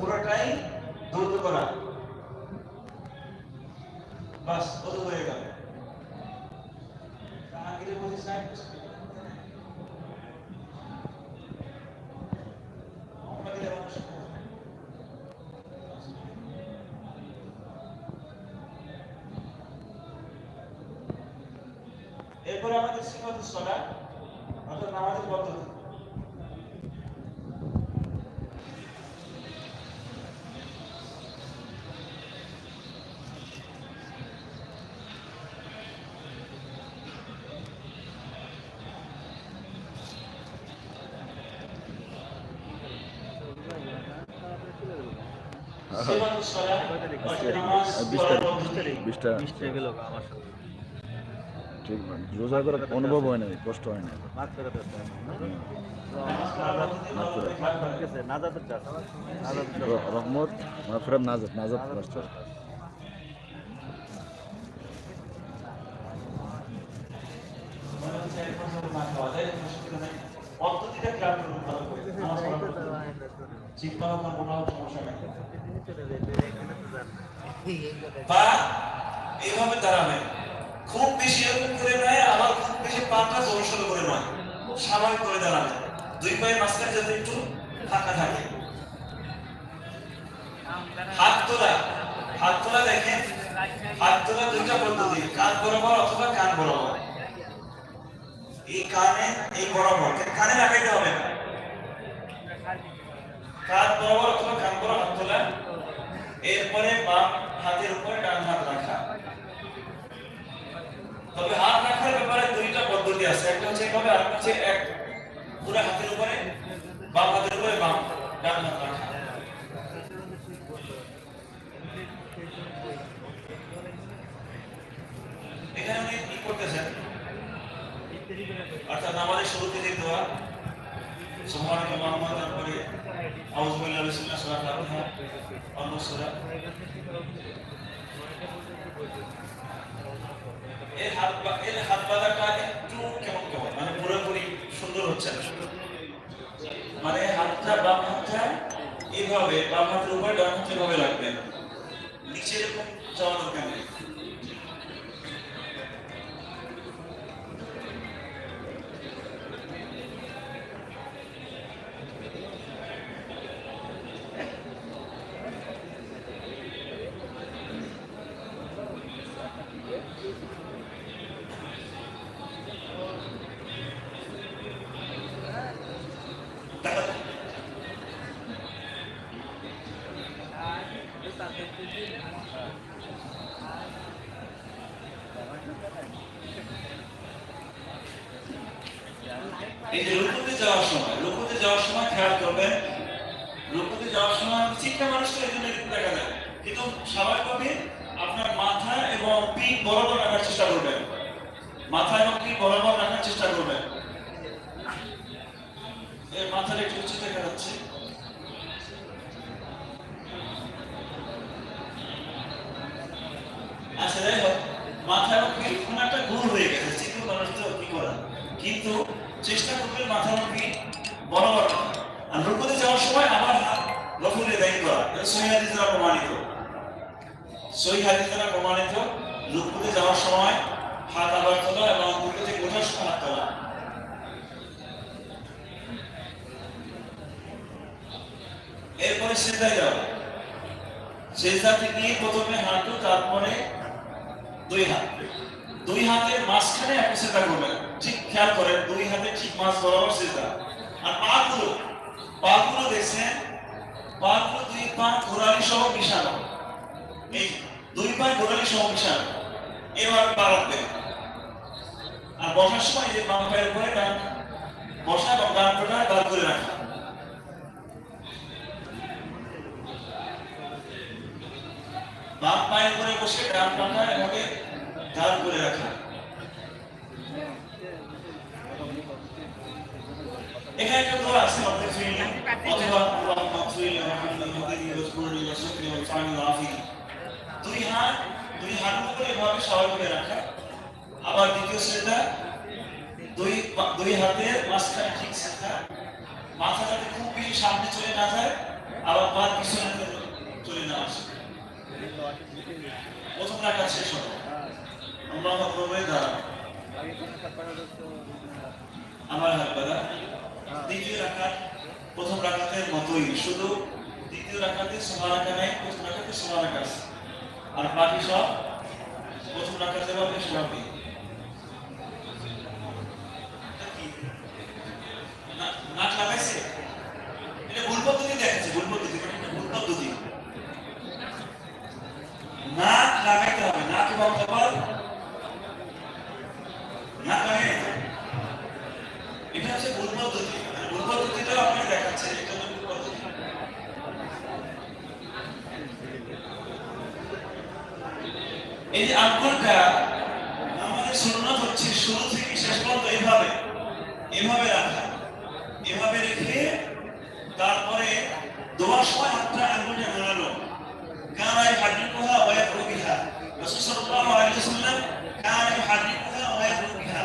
পুরোটাই দ্রুত করা। বাস, কত হয়ে গেল? আগের বলছি সাইড এরপরে আমাদের সিফাত সলা অর্থাৎ নামাজের পদ্ধতি সিফাত সলা অর্থাৎ নামাজ বিশ পড়ার তারিখ পদ্ধতি বিশটা ঠিক করে অনুভব হয় না কষ্ট হয় না করে করে। রহমত মাফরাত নাজাত নাজাত রাষ্ট্র মনে হচ্ছে এক বছর ভালো করে। না সমস্যা নেই। এইভাবে দাঁড়াবে। খুব বেশি এরকম করে নয় আবার খুব বেশি পাটা জোরসোর করে নয়। স্বাভাবিক করে দাঁড়াবে। দুই পায়ের মাঝখানে যাতে একটু ফাঁকা থাকে। হাত তোলা। হাত তোলা দেখেন। হাত তোলা দুইটা পদ্ধতি কান বরাবর অথবা কান বরাবর। এই কানে এই বরাবর। কানে লাগাইতে হবে না। কান বরাবর অথবা কান বরাবর হাত তোলা। এরপরে বাম হাতের উপরে ডান হাত রাখা। তবে হাত রাখার ব্যাপারে দুইটা পদ্ধতি আছে। একটা হচ্ছে এইভাবে আর হচ্ছে এক পুরো হাতের উপরে, বাম হাতের উপরে বাম, ডান হাত রাখা। এখানে উনি কি করতেছেন? অর্থাৎ আমাদের শুরুতে যে দোয়া সুবহানাক আল্লাহুম্মা এর হাত এর হাত একটু কেমন কেমন? মানে পুরোপুরি সুন্দর হচ্ছে না। মানে হাতটা বাম হাতটা এইভাবে বাম হাতের উপরে, ডান হাত এভাবে রাখবেন নিচে এরকম যাওয়া দরকার নেই। রুকুতে যাওয়ার সময় রুকুতে যাওয়ার সময় খেয়াল করবেন রুকুতে যাওয়ার সময় চিন্তা মানুষকে এই জন্য এরকম দেখা যায়। কিন্তু স্বাভাবিকভাবে আপনার মাথা এবং পিঠ বরাবর রাখার চেষ্টা করবেন। মাথা এবং পিঠ বরাবর রাখার চেষ্টা করবেন। এর মাথাটা একটু উঁচু দেখা যাচ্ছে। আচ্ছা যাই হোক, মাথা এবং পিঠ একটা ভুল হয়ে গেছে। চিন্তা মানুষ তো কি করা। কিন্তু চেষ্টা করবেন মাথা এবং পিঠ বরাবর রাখা। আর রুকুতে যাওয়ার সময় আবার হাত লফুলে দায়ী করা এটা সহি হাদিস দ্বারা প্রমাণিত। সহি হাদিস দ্বারা প্রমাণিত রুকুতে যাওয়ার সময় হাত আবার তোলা এবং রুকু থেকে ওঠার তোলা। এরপরে সেজদায় যাও সেজদা থেকে প্রথমে হাঁটু, তারপরে দুই হাত। দুই হাতের মাঝখানে আপনি সেজদা করবেন। ঠিক খেয়াল করেন, দুই হাতে ঠিক মাঝ বরাবর সেজদা। আর পা গুলো পা দেখছেন সহ মিশানো। দুই সহ এবার আর যে বাম পায়ের উপরে ডান বসা ডান করে রাখা। পায়ের বসে ডান পাটা এভাবে দাঁড় করে রাখা। এখানে একটা দোয়া আছে অথবা আল্লাহুম্মা ফিরলি ওয়াহমিদনি ওয়াজকুরনি ওয়াশকুরনি ওয়াফআনি ওয়াফিনি দুই হাত দুই হাত উপরে এভাবে স্বাভাবিক করে রাখা। আবার দ্বিতীয় সেটা দুই দুই হাতের মাঝখানে ঠিক সেটা মাথা যাতে খুব বেশি সামনে চলে না যায় আবার পাঁচ পিছনে চলে না আসে। প্রথম রাখা শেষ হলো আল্লাহ আকবরে দাঁড়ান আমার হাত বাঁধা। দ্বিতীয় রাখার প্রথম রাখাতের মতোই, শুধু দ্বিতীয় রাখাতে সমান রাখা নেই, প্রথম রাখাতে সমান রাখা আর বাকি সব প্রথম রাখাতে হবে সমাপি নাক লাগাইছে এটা ভুল পদ্ধতি দেখাচ্ছে ভুল পদ্ধতি মানে এটা ভুল পদ্ধতি নাক লাগাইতে হবে নাক এবং কপাল নাক লাগাইতে হবে। এটা হচ্ছে ভুল পদ্ধতি মানে ভুল পদ্ধতিটা আপনাকে দেখাচ্ছে এটা হলো ভুল পদ্ধতি এই যে আঙ্গুলটা আমাদের সুন্নত হচ্ছে শুরু থেকে শেষ পর্যন্ত এভাবে এভাবে রাখা। এভাবে রেখে তারপরে দোয়ার সময় হাতটা আঙ্গুলটা নাড়ানো কানায় কোহা ওয়া রুবিহা। রাসূল সাল্লাল্লাহু আলাইহি ওয়াসাল্লাম কানায় হাডিকুহা ওয়া রুবিহা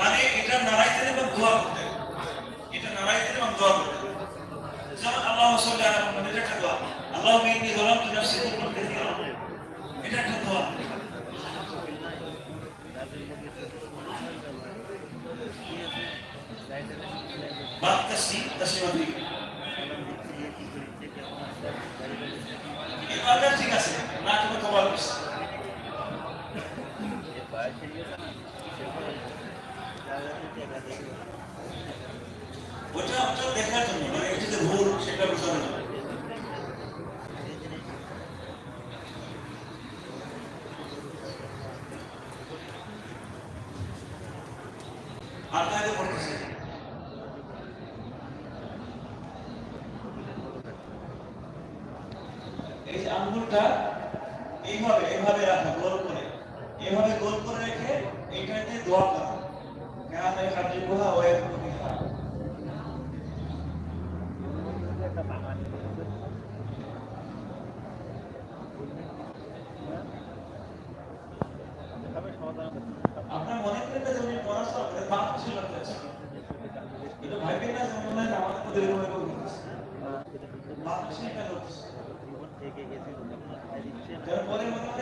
মানে এটা নাড়াইতে এবং দোয়া করতে এটা নাড়াইতে এবং দোয়া করতে যেমন আল্লাহ সাল্লাল্লাহু আলাইহি ওয়াসাল্লাম এটা একটা দোয়া আল্লাহুম্মা ইন্নী যালামতু নাফসি যুলমান কাসীরা এটা একটা দোয়া বাদ তাসলিম তাসলিমা দিই এবারটা ঠিক আছে না তুমি কমাল ওটা ওটা দেখার জন্য মানে এটা যে ভুল, সেটা বোঝানোর জন্য। এই যে আঙ্গুলটা এইভাবে এইভাবে রাখা, গোল করে। এইভাবে গোল করে রেখে এইটাতে দোয়া করা। কেন এই হাতে গুহা ও এক বিহা আপনার মনে করেন না যে উনি পড়াশোনা করে পাপ ছিল না এটা ভাইবেন না যে মনে হয় আমাদের মধ্যে এরকম এরকম করতেছে পাপ ছিল না করতেছে যারা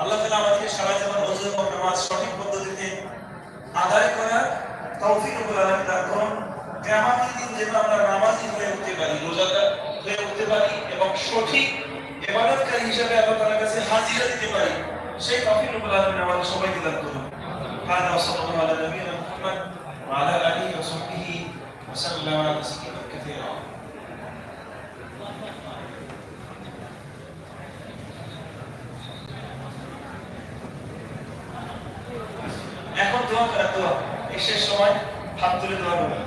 আল্লাহ তাআলা আমাদেরকে সারা জীবন অজু এবং নামাজ সঠিক পদ্ধতিতে আদায় করার তৌফিক রব্বুল আলামিন দান করুন কিয়ামতের দিন যেন আমরা নামাজি হয়ে উঠতে পারি রোজাদার হয়ে উঠতে পারি এবং সঠিক ইবাদতকারী হিসেবে আল্লাহ তাআলার কাছে হাজিরা দিতে পারি সেই তৌফিক রব্বুল আলামিন আমাদের সবাইকে দান করুন هذا وصلى الله على نبينا محمد وعلى اله وصحبه وسلم تسليما كثيرا দোয়া করা দোয়া। এই শেষ সময় হাত তুলে দোয়া করবেন।